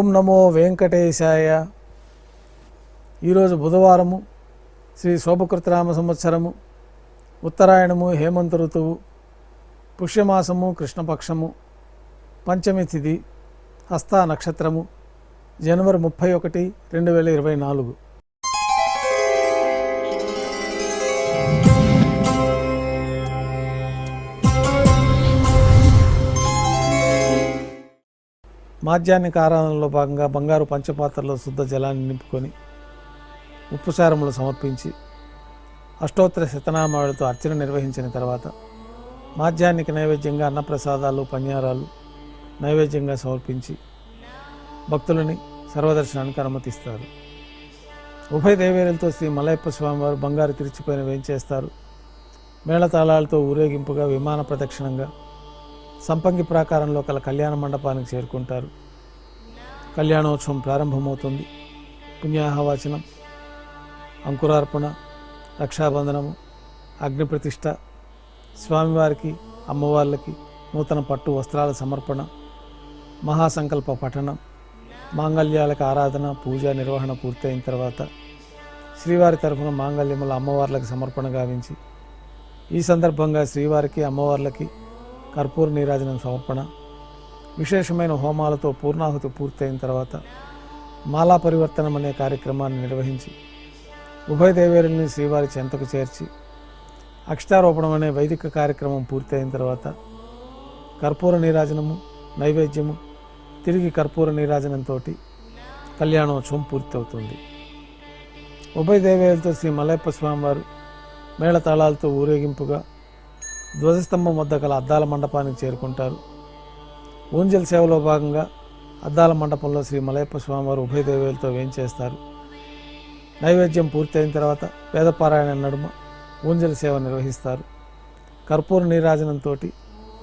ఓం నమో వెంకటేశాయ. ఈరోజు బుధవారము శ్రీ శోభకృతరామ సంవత్సరము ఉత్తరాయణము హేమంత ఋతువు పుష్యమాసము కృష్ణపక్షము పంచమి తిథి హస్త నక్షత్రము జనవరి ముప్పై ఒకటి రెండు వేల ఇరవై నాలుగు. మాధ్యాహ్నిక ఆరాధనలో భాగంగా బంగారు పంచపాత్రలో శుద్ధ జలాన్ని నింపుకొని ఉప్పుసారములు సమర్పించి అష్టోత్తర శతనామాలతో అర్చన నిర్వహించిన తర్వాత మాధ్యాహ్నిక నైవేద్యంగా అన్నప్రసాదాలు పన్యారాలు నైవేద్యంగా సమర్పించి భక్తులని సర్వదర్శనానికి అనుమతిస్తారు. ఉభయ దేవేరులతో శ్రీ మలయప్ప స్వామివారు బంగారు తిరిచిపోయిన వేయించేస్తారు మేళతాళాలతో ఊరేగింపుగా విమాన ప్రదక్షిణంగా సంపంగి ప్రాకారంలో కల కళ్యాణ మండపానికి చేరుకుంటారు. కళ్యాణోత్సవం ప్రారంభమవుతుంది. పుణ్యాహవాచనం అంకురార్పణ రక్షాబంధనము అగ్నిప్రతిష్ఠ స్వామివారికి అమ్మవార్లకి నూతన పట్టు వస్త్రాల సమర్పణ మహాసంకల్ప పఠనం మాంగళ్యాలకు ఆరాధన పూజ నిర్వహణ పూర్తయిన తర్వాత శ్రీవారి తరఫున మాంగళ్యముల అమ్మవార్లకు సమర్పణ గావించి ఈ సందర్భంగా శ్రీవారికి అమ్మవార్లకి కర్పూర నీరాజనం సమర్పణ. విశేషమైన హోమాలతో పూర్ణాహుతి పూర్తయిన తర్వాత మాలా పరివర్తనం అనే కార్యక్రమాన్ని నిర్వహించి ఉభయ దేవేరుల్ని శ్రీవారి చెంతకు చేర్చి అక్షతారోపణం అనే వైదిక కార్యక్రమం పూర్తయిన తర్వాత కర్పూర నీరాజనము నైవేద్యము తిరిగి కర్పూర నీరాజనంతో కళ్యాణోత్సవం పూర్తవుతుంది. ఉభయ దేవేరులతో శ్రీ మలయప్ప స్వామివారు మేళతాళాలతో ఊరేగింపుగా ధ్వజస్తంభం వద్ద గల అద్దాల మండపానికి చేరుకుంటారు. ఊంజల్ సేవలో భాగంగా అద్దాల మండపంలో శ్రీ మలయప్ప స్వామివారు ఉభయ దేవేలతో వేయించేస్తారు నైవేద్యం పూర్తయిన తర్వాత వేదపారాయణ నడుమ ఊంజల సేవ నిర్వహిస్తారు. కర్పూర నీరాజనంతో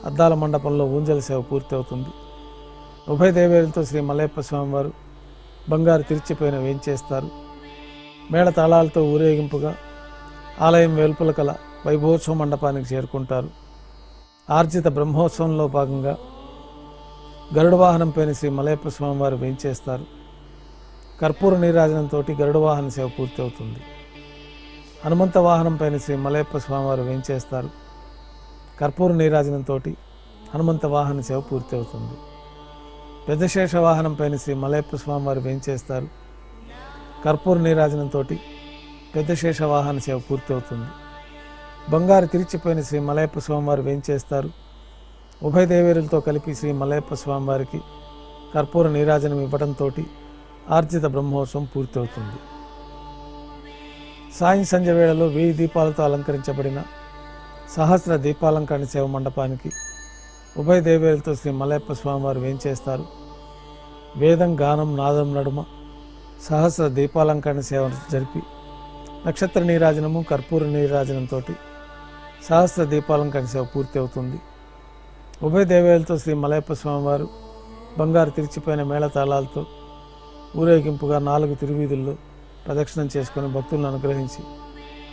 అద్దాల మండపంలో ఊంజల సేవ పూర్తవుతుంది. ఉభయ దేవేలతో శ్రీ మలయప్ప స్వామివారు బంగారు తిరిచిపోయిన వేయించేస్తారు మేళ తాళాలతో ఊరేగింపుగా ఆలయం వెలుపల కల వైభవోత్సవ మండపానికి చేరుకుంటారు. ఆర్జిత బ్రహ్మోత్సవంలో భాగంగా గరుడ వాహనంపైన శ్రీ మలయప్ప స్వామివారు వేయించేస్తారు కర్పూర నీరాజనంతో గరుడ వాహన సేవ పూర్తి అవుతుంది. హనుమంత వాహనంపైన శ్రీ మలయప్ప స్వామివారు వేయించేస్తారు కర్పూర నీరాజనంతో హనుమంత వాహన సేవ పూర్తి అవుతుంది. పెద్దశేష వాహనంపైన శ్రీ మలయప్ప స్వామివారు వేయించేస్తారు కర్పూర నీరాజనంతో పెద్దశేష వాహన సేవ పూర్తి అవుతుంది. బంగారు తిరిచిపోయిన శ్రీ మలయప్ప స్వామివారు వేయించేస్తారు ఉభయ దేవేరులతో కలిపి శ్రీ మలయప్ప స్వామివారికి కర్పూర నీరాజనం ఇవ్వడంతో ఆర్జిత బ్రహ్మోత్సవం పూర్తవుతుంది. సాయం సంధ్య వేళలో వెయ్యి దీపాలతో అలంకరించబడిన సహస్ర దీపాలంకరణ సేవ మండపానికి ఉభయ దేవేలతో శ్రీ మలయప్ప స్వామివారు వేయించేస్తారు వేదం గానం నాదం నడుమ సహస్ర దీపాలంకరణ సేవ జరిపి నక్షత్ర నీరాజనము కర్పూర నీరాజనంతో సహస్ర దీపాలంకరణ సేవ పూర్తి అవుతుంది. ఉభయ దేవేలతో శ్రీ మలయప్ప స్వామివారు బంగారు తిరిచిపోయిన మేళతాళాలతో ఊరేగింపుగా నాలుగు తిరువీధుల్లో ప్రదక్షిణం చేసుకుని భక్తులను అనుగ్రహించి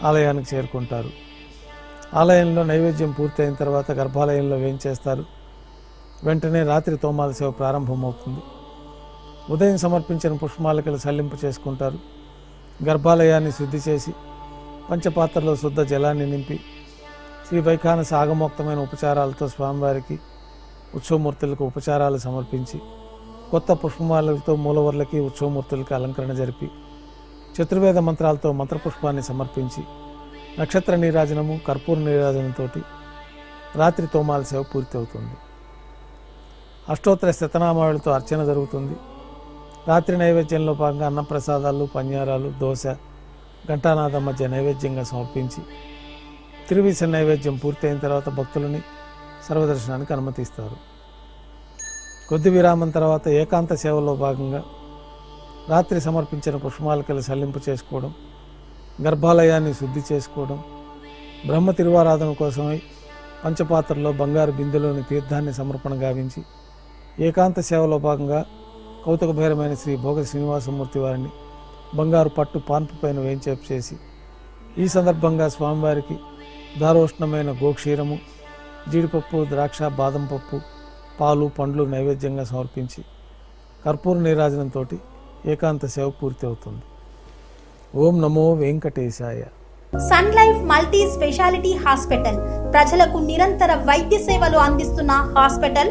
ఆలయానికి చేరుకుంటారు. ఆలయంలో నైవేద్యం పూర్తయిన తర్వాత గర్భాలయంలో వేయించేస్తారు వెంటనే రాత్రి తోమాల సేవ ప్రారంభమవుతుంది. ఉదయం సమర్పించిన పుష్పమాలికలు సల్లింపు చేసుకుంటారు. గర్భాలయాన్ని శుద్ధి చేసి పంచపాత్రలో శుద్ధ జలాన్ని నింపి శ్రీ వైఖాన సాగమోక్తమైన ఉపచారాలతో స్వామివారికి ఉత్సవమూర్తులకు ఉపచారాలు సమర్పించి కొత్త పుష్పమాలలతో మూలవర్లకి ఉత్సవమూర్తులకి అలంకరణ జరిపి చతుర్వేద మంత్రాలతో మంత్రపుష్పాన్ని సమర్పించి నక్షత్ర నీరాజనము కర్పూర నీరాజనంతో రాత్రి తోమాల సేవ పూర్తి అవుతుంది అష్టోత్తర శతనామాలతో అర్చన జరుగుతుంది. రాత్రి నైవేద్యంలో భాగంగా అన్నప్రసాదాలు పన్యారాలు దోశ ఘంటానాథం మధ్య నైవేద్యంగా సమర్పించి తిరువిస నైవేద్యం పూర్తయిన తర్వాత భక్తులని సర్వదర్శనానికి అనుమతిస్తారు. కొద్ది విరామం తర్వాత ఏకాంత సేవలో భాగంగా రాత్రి సమర్పించిన పుష్పమాలికలు సల్లింపు చేసుకోవడం గర్భాలయాన్ని శుద్ధి చేసుకోవడం బ్రహ్మ తిరువారాధన కోసమై పంచపాత్రలో బంగారు బిందెలోని తీర్థాన్ని సమర్పణ గావించి ఏకాంత సేవలో భాగంగా కౌతుకభైరమైన శ్రీ భోగ శ్రీనివాసమూర్తి వారిని బంగారు పట్టు పాన్పు పైన వేయించేపు చేసి ఈ సందర్భంగా స్వామివారికి దారోష్ణమైన గోక్షీరము జీడిపప్పు ద్రాక్ష బాదం పప్పు పాలు పండ్లు నైవేద్యంగా సమర్పించి కర్పూర నీరాజనంతో ఏకాంత సేవ పూర్తి అవుతుంది ఓం నమో వెంకటేశాయ. Sun Life multi speciality hospital ప్రజలకు నిరంతర వైద్య సేవలు అందిస్తున్న హాస్పిటల్